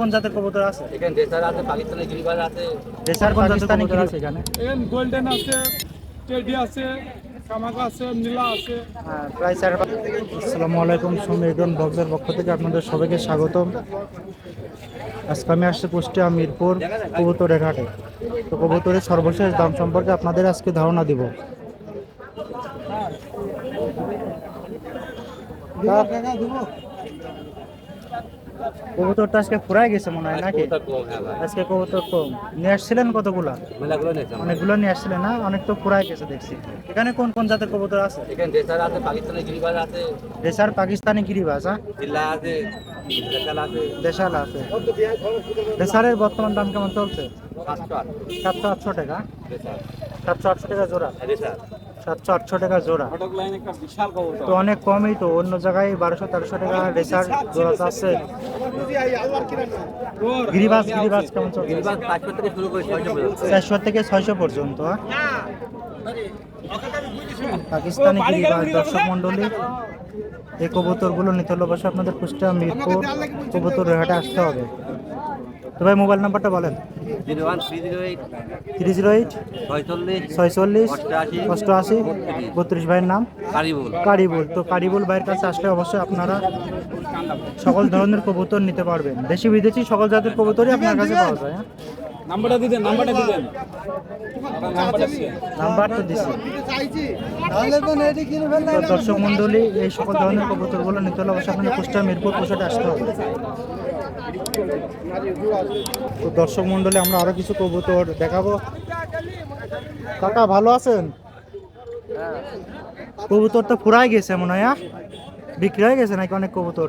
কোন জাতের কবুতর আছে? এখানে দেশার আছে পাকিস্তানি গিরিবাজ আছে। দেশার পাকিস্তানি কবুতর আছে এখানে? এখানে গোল্ডেন আছে টেডি আছে কামাকা আছে নীলা আছে। হ্যাঁ, প্রায় চার আসসালামু আলাইকুম সমীরগণ বক্সের পক্ষ থেকে আপনাদের সবাইকে স্বাগতম। আজকে আমি আসছি কুষ্টিয়া মিরপুর কবুতরের হাটে। তো কবুতরের সর্বশেষ দাম সম্পর্কে আপনাদের আজকে ধারণা দিব। কবুতরটা আজকে ফুরাই গেছে মনে হয় নাকি? হ্যাঁ আজকে কবুতর কম। নিয়ে আসছিলেন কতগুলা? অনেকগুলো নিয়ে আসছিলেন না? অনেক তো ফুরাই গেছে দেখছি। এখানে কোন কোন জাতের কবুতর আছে? এখানে দেশার আছে পাকিস্তানি গিরিবাজ আছে। দেশার পাকিস্তানি গিরিবাজ হ্যাঁ? জিল্লা আছে দেশাল আছে। দেশাল দেশালের বর্তমান দাম কেমন চলছে? সাতশো আটশো টাকা। সাতশো আটশো টাকা জোড়া। দেশাল সাতশো আটশো টাকা জোড়া। তো। অনেক কমই তো অন্য জায়গায় বারোশো তেরোশো টাকা রেসার জোড়া আছে। গিরিবাজ গিরিবাজ কেমন চলছে? থেকে ছয়শো পর্যন্ত। চারশো থেকে ছয়শো পর্যন্ত হ্যাঁ? পাকিস্তানি গিরিবাজ দর্শক মন্ডলী এই কবুতরগুলো নিতে হলে অবশ্যই আপনাদের কুষ্টিয়া মিরপুর কবুতর রেহাটে আসতে হবে। তো ভাই মোবাইল নাম্বারটা বলেন। Zero one three zero eight three zero eight ছয়চল্লিশ ছয়চল্লিশ অষ্টআশি অষ্টআশি বত্রিশ। ভাইয়ের নাম? কারিবুল। কারিবুল। তো কারিবুল ভাইয়ের কাছে আসলে অবশ্যই আপনারা সকল ধরনের কবুতর নিতে পারবেন। দেশি বিদেশি সকল জাতের কবুতরই আপনার কাছে পাওয়া যায় হ্যাঁ? নাম্বারটা দিতেন নাম্বারটা দিতেন নাম্বার তো দিছি। তো দর্শক মন্ডলী এই সকল ধরনের কবুতরগুলো নিতে হলে অবশ্যই আপনার কুষ্টিয়া মিরপুর পোষাতে আসতে হবে। তো দর্শক মন্ডলী আমরা আরও কিছু কবুতর দেখাবো। কাকা ভালো আছেন? কবুতর তো ফুরাই গেছে মনে হয় হ্যাঁ? বিক্রি হয়ে গেছে নাকি অনেক কবুতর?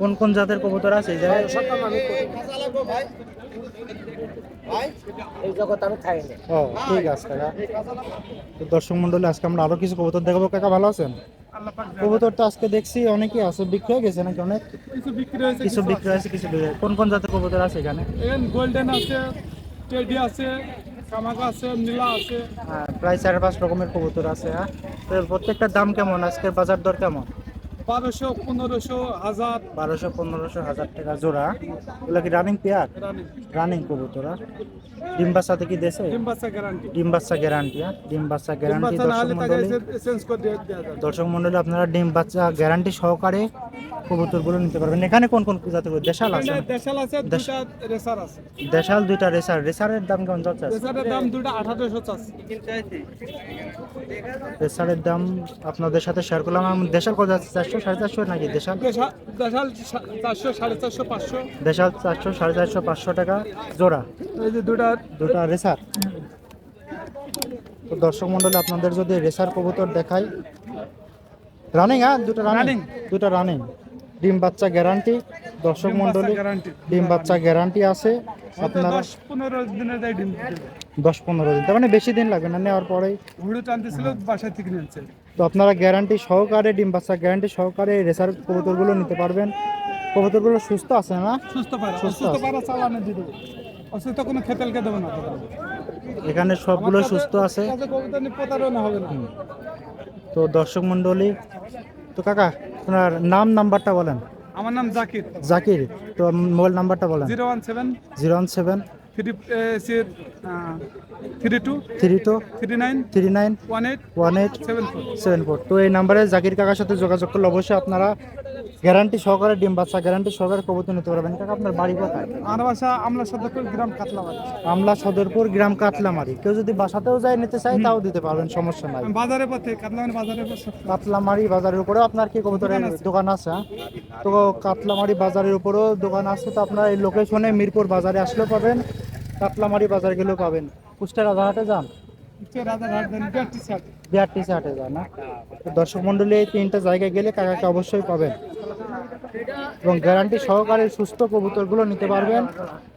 কোন কোন জাতের কবুতর আছে এই জায়গায়? এই আমি ও ঠিক আছে কাকা। দর্শক মন্ডলী আজকে আমরা আরও কিছু কবুতর দেখাবো। কাকা ভালো আছেন? কবুতর তো আজকে দেখছি অনেকই আছে বিক্রি হয়ে গেছে নাকি অনেক? কিছু বিক্রি হয়েছে কিছু বিক্রি হয়েছে। কিছু বিক্রি কোন কোন জাতের কবুতর আছে এখানে? এখানে গোল্ডেন আছে টেডি আছে কামাকা আছে নীলা আছে। হ্যাঁ, প্রায় চার পাঁচ রকমের কবুতর আছে হ্যাঁ? তো প্রত্যেকটার দাম কেমন? আজকের বাজার দর কেমন? বারোশো পনেরোশো হাজার। বারোশো পনেরোশো হাজার টাকা জোড়া। এগুলো কি রানিং পেয়ার রানিং কবুতর হ্যাঁ? ডিম বাচ্চা থেকে দেশে? ডিম বাচ্চা গ্যারান্টি ডিম বাচ্চা গ্যারান্টি দর্শক মন্ডলী আপনারা ডিম বাচ্চা গ্যারান্টি সহকারে কবুতরগুলো নিতে পারবেন। এখানে কোন কোন জাতের দেশাল আছে দেশাল আছে দুটা রেসার আছে। দেশাল দুইটা রেসার। রেসারের দাম কেমন চলছে রেসারের দাম আঠারোশো চাচ্ছে। রেসারের দাম আপনাদের সাথে শেয়ার করলাম। আমার দেশাল কত যাচ্ছে? চারশো সাড়ে চারশো নাকি দেশাল? দেশাল দেশাল সা- চারশো সাড়ে চারশো পাঁচশো। দেশাল চারশো সাড়ে চারশো পাঁচশো টাকা জোড়া। এই যে দুটা দুটা রেসার। তো দর্শক মন্ডলী আপনাদের যদি রেসার কবুতর দেখাই। রানিং হ্যাঁ? দুটো রানিং। দুটো রানিং ডিম বাচ্চা গ্যারান্টি দর্শক মন্ডলী ডিম বাচ্চা গ্যারান্টি আছে। আপনারা দশ পনেরো দিনে যাই ডিম দশ পনেরো দিন তার মানে বেশি দিন লাগবে না নেওয়ার পরেই ঘুরে টানতেছিল বাসা থেকে নিচ্ছে তো আপনারা গ্যারান্টি সহকারে ডিম বাচ্চা গ্যারান্টি সহকারে রেসার কবুতরগুলো নিতে পারবেন। কবুতরগুলো সুস্থ আছে না? সুস্থ পারা সুস্থ সুস্থ পারা চালানো দিয়ে দেবো অসুস্থ কোনো খেতেলকে দেবো না এখানে সবগুলো সুস্থ আছে। প্রতারণা হবে না। তো দর্শক মন্ডলী তো কাকা আপনার নাম নাম্বারটা বলেন। আমার নাম জাকির। জাকির তো মোবাইল নাম্বারটা বলেন। Zero one seven. Zero one seven. Three three two three two three nine three nine one eight one eight seven four seven four তো এই নাম্বারে জাকির কাকার সাথে যোগাযোগ করলে অবশ্যই আপনারা গ্যারান্টি সহকারে ডিম বাচ্চা গ্যারান্টি সহকারে কবুতর নিতে পারবেন। কাকা আপনার বাড়ি কোথায়? আমার বাসা আমলা সদরপুর গ্রাম কাতলাবাড়ি। আমলা সদরপুর গ্রাম কাতলামারি। কেউ যদি বাসাতেও যায় নিতে চায় তাও দিতে পারবেন সমস্যা নাই। আমি বাজারের পথে কাতলাবাড়ি বাজারের পথে কাতলামারি বাজারের উপরেও আপনার কি কবুতরের দোকান আছে। হ্যাঁ? তো কাতলামারি বাজারের উপরেও দোকান আছে তো আপনার এই লোকেশনে মিরপুর বাজারে আসলেও পাবেন। কাতলামারি বাজার গেলেও পাবেন। কুষ্টা রাজারহাটে যান? রাজারহাট দেন টি হাটে যান না? দর্শক মন্ডলী এই তিনটা জায়গায় গেলে কাকাকে অবশ্যই পাবেন। এবং গ্যারান্টি সহকারে সুস্থ কবুতরগুলো নিতে পারবেন।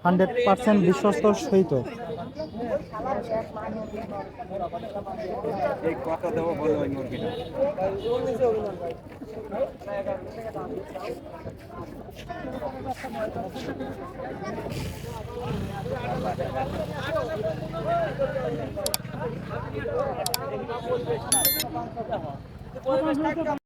হান্ড্রেড পার্সেন্ট বিশ্বস্ত সহিত। কথা দেবো বলো ওই মুরগিটা।